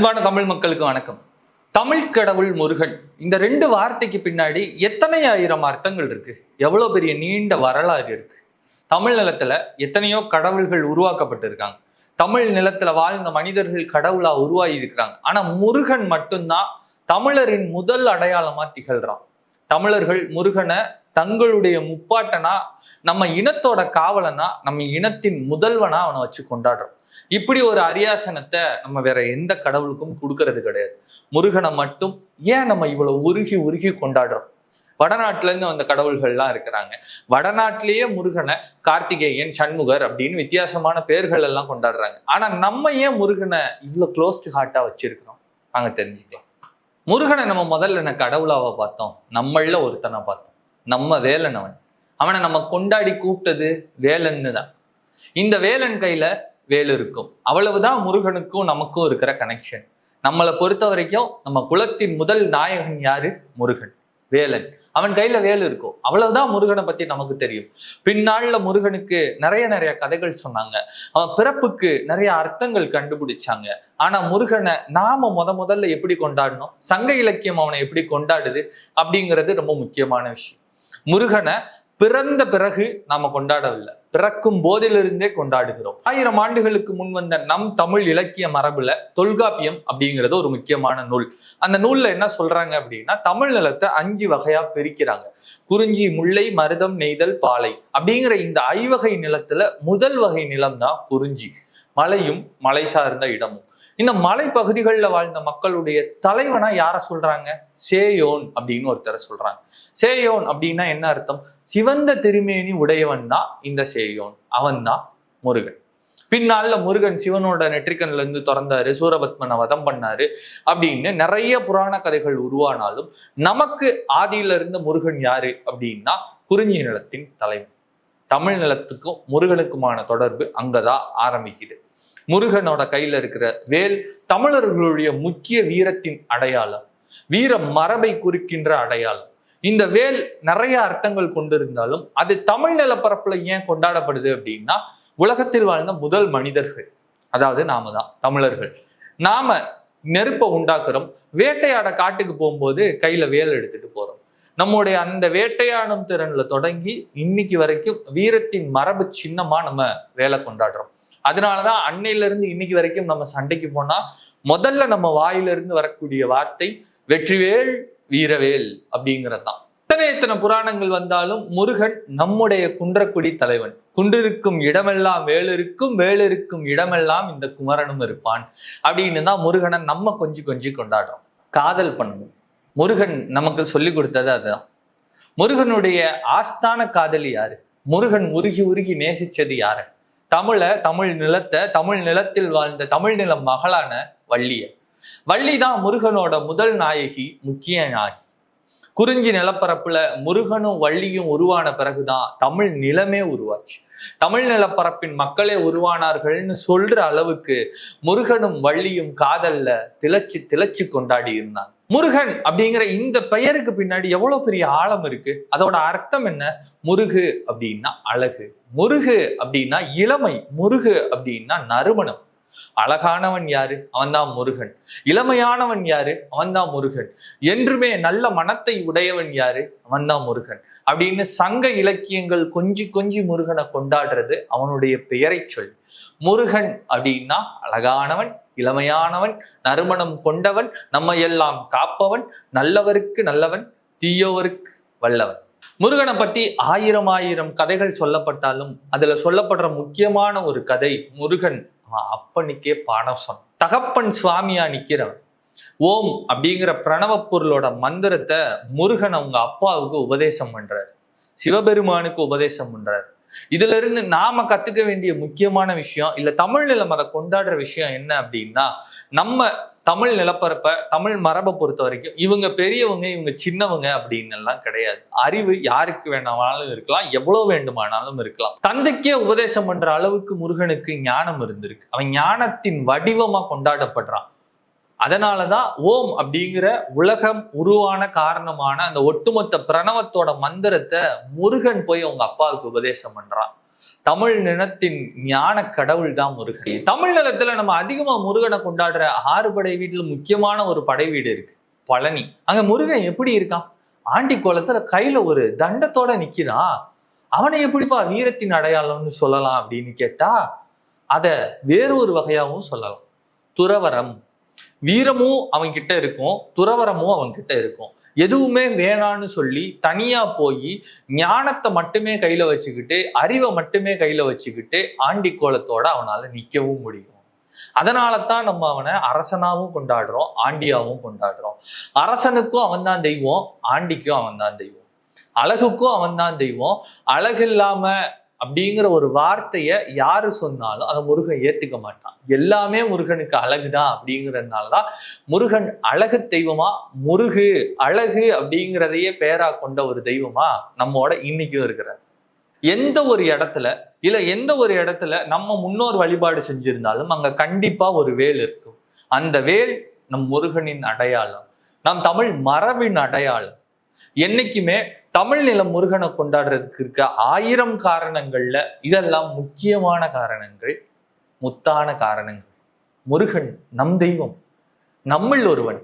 அன்பான தமிழ் மக்களுக்கு வணக்கம். தமிழ் கடவுள் முருகன் இந்த ரெண்டு வார்த்தைக்கு பின்னாடி எத்தனை ஆயிரம் அர்த்தங்கள் இருக்கு? எவ்வளவு பெரிய நீண்ட வரலாறு இருக்கு. தமிழ் நிலத்துல எத்தனையோ கடவுள்கள் உருவாக்கப்பட்டிருக்காங்க. தமிழ் நிலத்துல வாழ்ந்த மனிதர்கள் கடவுளா உருவாகி இருக்கிறாங்க ஆனா முருகன் மட்டும்தான் தமிழரின் முதல் அடையாளமா திகழ்றான். தமிழர்கள் முருகனை தங்களுடைய முப்பாட்டனா நம்ம இனத்தோட காவலனா நம்ம இனத்தின் முதல்வனா அவனை வச்சு கொண்டாடுறோம். இப்படி ஒரு அரியாசனத்தை நம்ம வேற எந்த கடவுளுக்கும் கொடுக்கறது கிடையாது. முருகனை மட்டும் ஏன் நம்ம இவ்வளவு உருகி உருகி கொண்டாடுறோம்? வடநாட்டுல இருந்து வந்த கடவுள்கள்லாம் இருக்கிறாங்க. வடநாட்டிலேயே முருகனை கார்த்திகேயன் சண்முகர் அப்படின்னு வித்தியாசமான பேர்கள் எல்லாம் கொண்டாடுறாங்க. ஆனா நம்ம ஏன் முருகனை இவ்வளவு க்ளோஸ்டு ஹார்ட்டா வச்சிருக்கிறோம்? நாங்க தெரிஞ்சுக்கலாம். முருகனை நம்ம முதல்ல என்ன கடவுளாவை பார்த்தோம்? நம்மள ஒருத்தனை பார்த்தோம். நம்ம வேலன் அவன். அவனை நம்ம கொண்டாடி கூப்பிட்டது வேலன்னு தான். இந்த வேலன் கையில வேல் இருக்கும். அவ்வளவுதான் முருகனுக்கும் நமக்கும் இருக்கிற கனெக்ஷன் நம்மளை பொறுத்த வரைக்கும் நம்ம குலத்தின் முதல் நாயகன் யாரு? முருகன். வேலன். அவன் கையில வேல் இருக்கும். அவ்வளவுதான் முருகனை பத்தி நமக்கு தெரியும். பின்னாள்ல முருகனுக்கு நிறைய நிறைய கதைகள் சொன்னாங்க. அவன் பிறப்புக்கு நிறைய அர்த்தங்கள் கண்டுபிடிச்சாங்க. ஆனா முருகனை நாம முத முதல்ல எப்படி கொண்டாடணும்? சங்க இலக்கியம் அவனை எப்படி கொண்டாடுது? அப்படிங்கிறது ரொம்ப முக்கியமான விஷயம். முருகனை பிறந்த பிறகு நாம கொண்டாடவில்லை. பிறக்கும் போதிலிருந்தே கொண்டாடுகிறோம். ஆயிரம் ஆண்டுகளுக்கு முன் வந்த நம் தமிழ் இலக்கிய மரபுல தொல்காப்பியம் அப்படிங்கிறது ஒரு முக்கியமான நூல். அந்த நூல்ல என்ன சொல்றாங்க அப்படின்னா தமிழ் நிலத்தை அஞ்சு வகையா பிரிக்கிறாங்க. குறிஞ்சி முல்லை மருதம் நெய்தல் பாலை அப்படிங்கிற இந்த ஐவகை நிலத்துல முதல் வகை நிலம் தான் குறிஞ்சி. மலையும் மலை சார்ந்த இடமும். இந்த மலைப்பகுதிகளில் வாழ்ந்த மக்களுடைய தலைவனா யாரை சொல்றாங்க? சேயோன் அப்படின்னு ஒருத்தரை சொல்றாங்க. சேயோன் அப்படின்னா என்ன அர்த்தம்? சிவந்த திருமேனி உடையவன் தான் இந்த சேயோன். அவன் தான் முருகன். பின்னால முருகன் சிவனோட நெற்றிக்கண்ல இருந்து திறந்தாரு சூரபத்மனை வதம் பண்ணாரு அப்படின்னு நிறைய புராண கதைகள் உருவானாலும் நமக்கு ஆதியில இருந்த முருகன் யாரு அப்படின்னா குறிஞ்சி நிலத்தின் தலைவன். தமிழ் நிலத்துக்கும் முருகனுக்குமான தொடர்பு அங்கதான் ஆரம்பிக்குது. முருகனோட கையில இருக்கிற வேல் தமிழர்களுடைய முக்கிய வீரத்தின் அடையாளம். வீர மரபை குறிக்கின்ற அடையாளம். இந்த வேல் நிறைய அர்த்தங்கள் கொண்டிருந்தாலும் அது தமிழ் நிலப்பரப்புல ஏன் கொண்டாடப்படுது அப்படின்னா உலகத்தில் வாழ்ந்த முதல் மனிதர்கள் அதாவது நாம தான் தமிழர்கள். நாம நெருப்பை உண்டாக்குறோம் வேட்டையாட காட்டுக்கு போகும்போது கையில வேல் எடுத்துட்டு போறோம். நம்முடைய அந்த வேட்டையாடும் திறன்ல தொடங்கி இன்னைக்கு வரைக்கும் வீரத்தின் மரபு சின்னமா நம்ம வேலை கொண்டாடுறோம். அதனாலதான் அன்னையில இருந்து இன்னைக்கு வரைக்கும் நம்ம சண்டைக்கு போனா முதல்ல நம்ம வாயிலிருந்து வரக்கூடிய வார்த்தை வெற்றிவேல் வீரவேல் அப்படிங்கிறது தான் எத்தனை எத்தனை புராணங்கள் வந்தாலும் முருகன் நம்முடைய குன்றக்குடி தலைவன். குன்றிருக்கும் இடமெல்லாம் வேலிருக்கும் வேலிருக்கும் இடமெல்லாம் இந்த குமரனும் இருப்பான் அப்படின்னு தான் முருகனை நம்ம கொஞ்சி கொஞ்சி கொண்டாடுறோம். காதல் பண்ணணும் முருகன் நமக்கு சொல்லி கொடுத்தது அதுதான். முருகனுடைய ஆஸ்தான காதலி யாரு? முருகன் உருகி உருகி நேசிச்சது யாரு? தமிழை தமிழ் நிலத்தை தமிழ் நிலத்தில் வாழ்ந்த தமிழ் நிலம் மகளான வள்ளிய. வள்ளி தான் முருகனோட முதல் நாயகி முக்கிய நாயகி. குறிஞ்சி நிலப்பரப்புல முருகனும் வள்ளியும் உருவான பிறகுதான் தமிழ் நிலமே உருவாச்சு. தமிழ் நிலப்பரப்பின் மக்களே உருவானார்கள்னு சொல்ற அளவுக்கு முருகனும் வள்ளியும் காதல்ல திளைச்சு திளைச்சு கொண்டாடி இருந்தாங்க. முருகன் அப்படிங்கிற இந்த பெயருக்கு பின்னாடி எவ்வளவு பெரிய ஆழம் இருக்கு? அதோட அர்த்தம் என்ன? முருகு அப்படின்னா அழகு. முருகு அப்படின்னா இளமை. முருகு அப்படின்னா நறுமணம். அழகானவன் யாரு? அவன்தான் முருகன். இளமையானவன் யாரு? அவன்தான் முருகன். என்றுமே நல்ல மனத்தை உடையவன் யாரு? அவன்தான் முருகன். அப்படின்னு சங்க இலக்கியங்கள் கொஞ்சி கொஞ்சி முருகனை கொண்டாடுறது அவனுடைய பெயரை சொல் முருகன் அப்படின்னா அழகானவன் இளமையானவன் நறுமணம் கொண்டவன் நம்ம எல்லாம் காப்பவன் நல்லவருக்கு நல்லவன் தீயோவருக்கு வல்லவன். முருகனை பத்தி ஆயிரம் ஆயிரம் கதைகள் சொல்லப்பட்டாலும் அதுல சொல்லப்படுற முக்கியமான ஒரு கதை முருகன் அவன் அப்பனுக்கே பாடம் தகப்பன் சுவாமியா நிக்கிறவன். ஓம் அப்படிங்கிற பிரணவ பொருளோட மந்திரத்தை முருகன் அவங்க அப்பாவுக்கு உபதேசம் பண்றாரு. சிவபெருமானுக்கு உபதேசம் பண்றாரு. இதுல இருந்து நாம கத்துக்க வேண்டிய முக்கியமான விஷயம் இல்ல தமிழ்நிலம் அதை கொண்டாடுற விஷயம் என்ன அப்படின்னா நம்ம தமிழ் நிலப்பரப்ப தமிழ் மரபை பொறுத்த வரைக்கும் இவங்க பெரியவங்க இவங்க சின்னவங்க அப்படின்னு எல்லாம் கிடையாது. அறிவு யாருக்கு வேணாலும் இருக்கலாம் எவ்வளவு வேண்டுமானாலும் இருக்கலாம். தந்தைக்கே உபதேசம் பண்ற அளவுக்கு முருகனுக்கு ஞானம் இருந்திருக்கு. அவன் ஞானத்தின் வடிவமா கொண்டாடப்படுறான். அதனாலதான் ஓம் அப்படிங்கிற உலகம் உருவான காரணமான அந்த ஒட்டுமொத்த பிரணவத்தோட மந்திரத்தை முருகன் போய் அவங்க அப்பாவுக்கு உபதேசம் பண்றான். தமிழ் நிலத்தின் ஞான கடவுள் தான் முருகன். தமிழ் நிலத்துல நம்ம அதிகமா முருகனை கொண்டாடுற ஆறு படை வீட்டுல முக்கியமான ஒரு படை வீடு இருக்கு. பழனி. அங்க முருகன் எப்படி இருக்கான்? ஆண்டி கோலத்துல கையில ஒரு தண்டத்தோட நிக்கிறான் அவனை எப்படிப்பா வீரத்தின் அடையாளம்னு சொல்லலாம் அப்படின்னு கேட்டா அத வேறொரு வகையாகவும் சொல்லலாம். துறவரம். வீரமும் அவன் கிட்ட இருக்கும் துறவரமும் அவன் கிட்ட இருக்கும். எதுவுமே வேணான்னு சொல்லி தனியாக போய் ஞானத்தை மட்டுமே கையில் வச்சுக்கிட்டு அறிவை மட்டுமே கையில் வச்சுக்கிட்டு ஆண்டி கோலத்தோட அவனால் நிற்கவும் முடியும். அதனால தான் நம்ம அவனை அரசனாகவும் கொண்டாடுறோம் ஆண்டியாவும் கொண்டாடுறோம். அரசனுக்கும் அவன் தான் தெய்வம் ஆண்டிக்கும் அவன் தான் தெய்வம். அழகுக்கும் அவன் தான் தெய்வம். அழகு இல்லாமல் அப்படிங்கிற ஒரு வார்த்தையை யாரு சொன்னாலும் அதை முருகன் ஏத்துக்க மாட்டான். எல்லாமே முருகனுக்கு அழகுதான் அப்படிங்கிறதுனால தான் முருகன் அழகு தெய்வமா முருகு அழகு அப்படிங்கிறதையே பேரா கொண்ட ஒரு தெய்வமா நம்மோட இன்னைக்கும் இருக்கிறார். எந்த ஒரு இடத்துல இல்ல எந்த ஒரு இடத்துல நம்ம முன்னோர் வழிபாடு செஞ்சிருந்தாலும் அங்க கண்டிப்பா ஒரு வேல் இருக்கும். அந்த வேல் நம் முருகனின் அடையாளம். நம் தமிழ் மரபின் அடையாளம். என்னைக்குமே தமிழ் நிலம் முருகனை கொண்டாடுறதுக்கு இருக்க ஆயிரம் காரணங்கள்ல இதெல்லாம் முக்கியமான காரணங்கள் முத்தான காரணங்கள். முருகன் நம் தெய்வம் நம்மில் ஒருவன்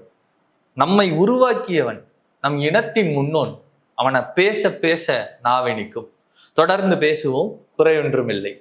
நம்மை உருவாக்கியவன் நம் இனத்தின் முன்னோன் அவனை பேச பேச நாவெனிக்கும் தொடர்ந்து பேசுவோம் குறையொன்றுமில்லை.